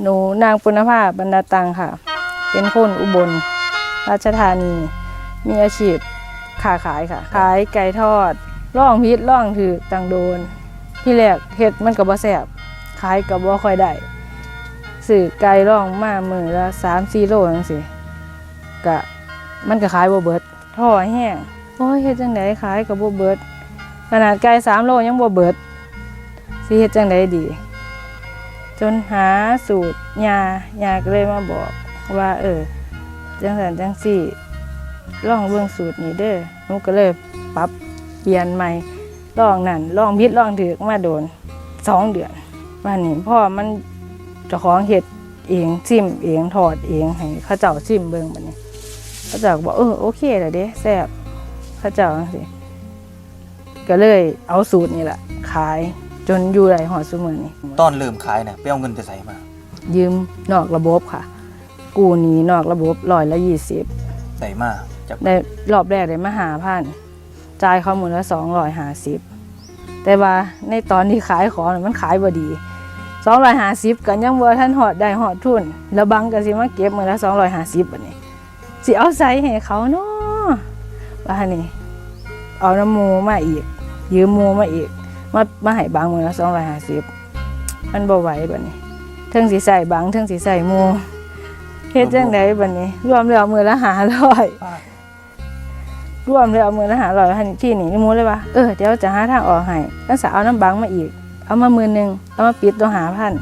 หนูนางปุณภาบรรดาตังค่ะ เป็นคนอุบล ราชธานี มีอาชีพค้าขายค่ะ ขายไก่ทอดล่องพิษล่องถือตังโดน ที่แรกเฮ็ดมันก็บ่แซ่บขายก็บ่ค่อยได้ซื้อไก่ล่องมามือละ3-4โลจังซี่ก็มันก็ขายบ่เบิดท่อแห้งโอ้ยเฮ็ดจังไดขายก็บ่เบิด ขนาดไก่3โลยังบ่เบิดสิเฮ็ดจังไดดี จนหาสูตรยายาก็เลยมาบอกว่า เออจังสันจังสี่ลองเบิ่งสูตรนี้เด้อหนูก็เลยปรับเปลี่ยนใหม่ลองนั่นลองพิษลองถือมาโดนสองเดือนวันนี้พ่อมันจ้าของเห็ดเองซิมเองถอดเองให้ข้าเจ้าซิมเบิ่งบัดนี้ข้าเจ้าบอกเออโอเคแล้วเด้แซ่บข้าเจ้าจังซี่ก็เลยเอาสูตรนี้แหละขาย จนอยู่ไรหอดซุมือนี้ตอนเริ่มขายเนี่ยไปเอาเงินไปใส่มายืมนอกระบบค่ะ กู้หนี้นอกระบบร้อยละยี่สิบใส่มาจากได้รอบแรกได้มาหาพันจ่ายเขาหมดละสองร้อยห้าสิบแต่ว่าในตอนที่ขายของน่ะมันขายบ่ดีสองร้อยห้าสิบกันยังบ่ท่านหอดได้หอดทุนแล้วบังก็สิมาเก็บมือละสองร้อยห้าสิบอันนี้สิเอาใส่ให้เขาเนาะว่านี่เอาน้ำหมูมาอีก ยืมหมูมาอีก มามาให้บางมือละสองร้อยห้าสิบมันบ่ไหวบัดนี้เทิงสีใส่บางเทิงสีใส่มูเฮ็ดจังไดบัดนี้ รวมแล้วมือละหาร้อยรวมแล้วมือละหาร้อยหันที่นี่นี่มูเลยว่าเออเดี๋ยวจะหาทางออกให้ตั้งสาเอาน้ำบางมาอีก เอามามือหนึ่งเอามาปิดตัวหาพัน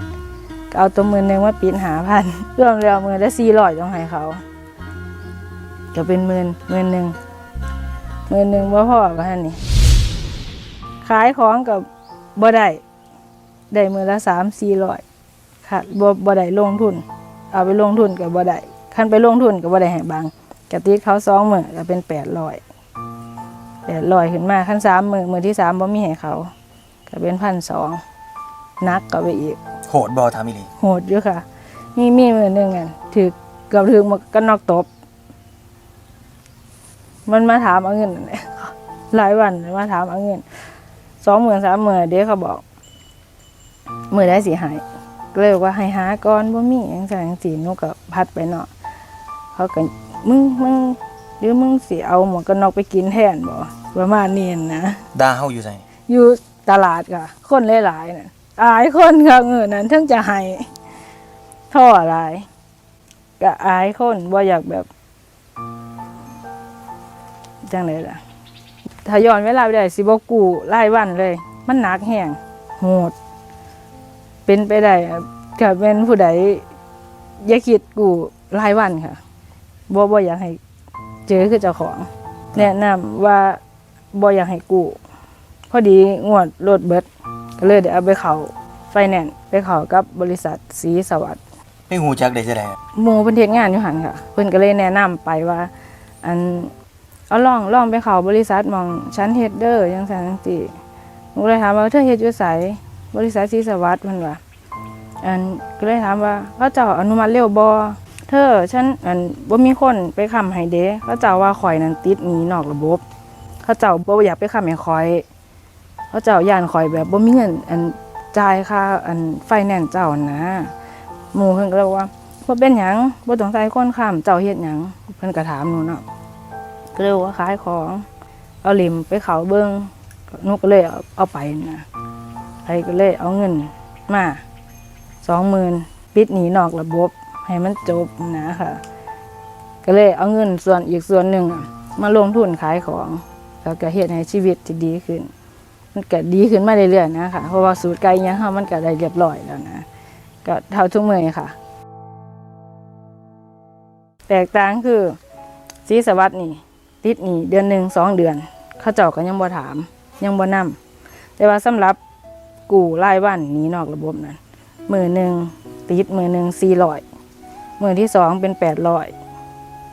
เอาตัวมือหนึ่งมาปิดหาพันรวมแล้วมือละสี่ร้อยต้องให้เขาก็เป็นหมื่นหมื่นหนึ่งหมื่นหนึ่งบ่าพ่อกับท่านนี่ ขายของกับบ่ได้ได้มือละสามสี่ร้อยค่ะบ่บ่ได้ลงทุน เอาไปลงทุนกับบ่ได้คันไปลงทุนกับบ่ได้ให้บางกะติดเขาสองมื้อก็เป็นแปดร้อยแปดร้อยขึ้นมาคันสามมื้อมื้อที่สามบ่มีให้เขาก็เป็นพันสองนักก็ไปอีก โหดบอทามิลีโหดอยู่ค่ะ มีมีมื้อหนึงอะถือเกับถือหมวกกันนอกตบ มันมาถามเอาเงินนั่นแหละหลายวันมาถามเอาเงิน สองหมื่นสามหมื่นเดี๋ยวเขาบอกมือได้สิหายก็เลยบอกว่าให้หาก่อนบ่มีหยังสั่งสีหนูก็พัดไปเนาะเขาก็มึงมึงหรือมึงสิเอาหมวกกันน็อกไปกินแทนบ่ประมาณนี้นะดาเฮาอยู่ใส่อยู่ตลาดค่ะ คนหลายๆน่ะอายคนค่ะเงินนั้นถึงจะให้ท่ออะไรก็อายคนบ่อยากแบบจังไดล่ะ ถ้าย้อนเวลาไปได้สิบ่กู้รายวันเลย มันหนักแฮงโหด เป็นไปได้อะก็เป็นผู้ใดอย่าคิดกู้รายวันค่ะบ่บ่อยากให้เจอคือเจ้าของ แนะนำว่าบ่อยากให้กู้พอดีงวดรถเบิดก็เลยได้เอาไปเขาไฟแนนซ์ไปเขากับบริษัทสีสวัสดิ์ไม่หูจักได้จะได้หมู่เพิ่นเฮ็ดงานอยู่หันค่ะ เพิ่นก็เลยแนะนำไปว่า อัน เอาลองลองไปเขาบริษัทมองชั้นเฮดเด้อจังซั่นจังซี่หนูเลยถามว่าเธอเฮดอยู่ไสบริษัทสีสวัสดิ์เพิ่นว่าอันก็เลยถามว่าเขาเจ้าอนุมัติเร็วบ่เธอฉันอันบ่มีคนไปคำให้เด้เขาเจ้าว่าข่อยนั้นติดหนีนอกระบบ เขาเจ้าบ่อยากไปคำให้ข่อย เขาเจ้าย่านข่อยแบบบ่มีเงินอันจ่ายค่าอันไฟแนนซ์เจ้านะหมู่เพิ่นก็เลยว่าบ่เป็นหยังบ่ต้องใส่คนคำเจ้าเฮ็ดหยังเพิ่นก็ถามหนูเนาะ เลยบอกว่าขายของ เอาหลิมไปเขาเบิ่งนูก็เลยเอาเอาไปนะไปก็เลยเอาเงินมา20,000ปิดหนีนอกระบบให้มันจบนะค่ะ ก็เลยเอาเงินส่วนอีกส่วนหนึ่งอะมาลงทุนขายของแล้วก็เฮ็ดให้ชีวิตที่ดีขึ้น มันก็ดีขึ้นมาเรื่อยๆนะคะเพราะว่าสูตรไก่ยังเฮามันก็ได้เรียบร้อยแล้วนะ ก็เท่าทุกมื้อค่ะ แตกต่างคือสีสวัสดนี่ ติดหนี่เดือนหนึ่งสองเดือน เขาเจ้าก็ยังบ่ถาม ยังบ่นํแต่ว่าสำหรับกูรายวันหนี้นอกระบบนั้นมือหนึ่งติดมือหนึ่งสี่ร้อยมือที่สองเป็นแปดร้อย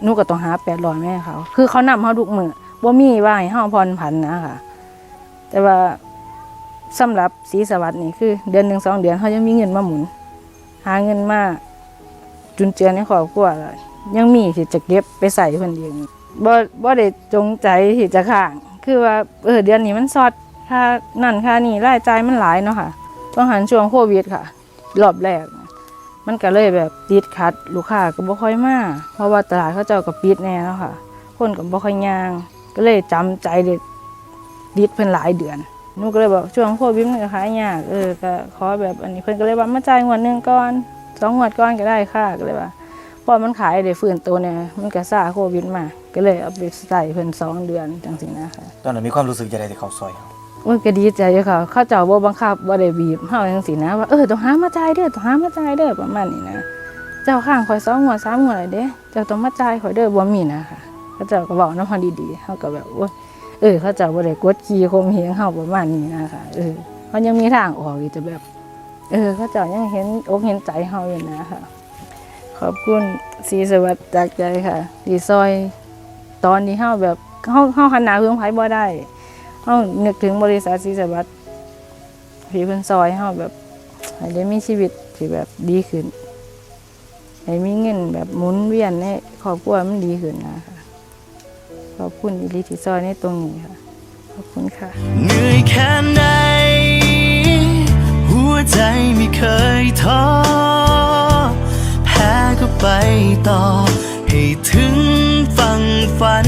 นูก็ต้องหาแปดร้อยแม่เขา คือเขานำเฮาทุกมือบ่มีว่าให้เฮาผ่อนผันนะค่ะ แต่ว่าสำหรับสีสวัสดิ์นี่คือ เดือนหนึ่งสองเดือนเขายังมีเงินมาหมุน หาเงินมาจุนเจือในครอบครัวแล้วยังมีที่จะเก็บไปใส่เพิ่นเอง บ่บ่ได้จงใจที่จะข้าง คือว่าเออเดือนนี้มันซอดค่านั่นค่านี่รายจ่ายมันหลายเนาะค่ะต้องหันช่วงโควิดค่ะ รอบแรก มันก็เลยแบบติดขัดลูกค้าก็บ่ค่อยมาเพราะว่าตลาดเขาเจ้าก็ปิดแน่แล้วค่ะ คนก็บ่ค่อยย่าง ก็เลยจำใจเด็ดดิดเพิ่นหลายเดือนนูก็เลยบอกช่วงโควิดมันก็ขายยากเออก็ขอแบบอันนี้เพิ่นก็เลยว่ามาจ่ายงวดนึงก่อนสองงวดก่อนก็ได้ค่ะก็เลยว่า พอมันขายได้ฟื้นตัวเนี่ยมันก็ซาโควิดมา ก็เลยเอาไปใส่เพิ่นสองเดือนจังซี่นะคะตอนนั้นมีความรู้สึกจะได้ที่เขาซอยโอ้ยก็ดีใจอยู่ค่ะเขาเจ้าบ่บังคับบ่ได้บีบเฮาจังซี่นะว่าเออต้องหามาจ่ายเด้อต้องหามาจ่ายเด้อประมาณนี้นะ เจ้าข้างข่อย2งวด3งวดเลยเด้เจ้าต้องมาจ่ายข่อยเด้อบ่มีนะคะเขาเจ้าก็เว้านำเฮาดีๆเฮาก็แบบโอ้ยเออเขาเจ้าบ่ได้กดขี่ข่มเหงเฮาประมาณนี้นะคะเออเขายังมีทางออกอยู่จะแบบ เออเขาเจ้ายังเห็นอกเห็นใจเฮาอยู่นะคะ ขอบคุณศรีสวัสดิ์จากใจค่ะดีซอย ตอนนี้เฮาแบบเฮาเฮาหันหน้าเพิ่งไผบ่ได้เฮานึกถึงบริษัทศรีสวัสดิ์พี่เพิ่นซอยเฮาแบบให้ได้มีชีวิตที่แบบดีขึ้นให้มีเงินแบบหมุนเวียนในครอบครัวมันดีขึ้นนะคะขอบคุณอิลิที่ซอยในตรงนี้ค่ะ ขอบคุณค่ะ เหนื่อยแค่ไหนหัวใจไม่เคยท้อ ไปต่อ ให้ถึงฝั่งฝัน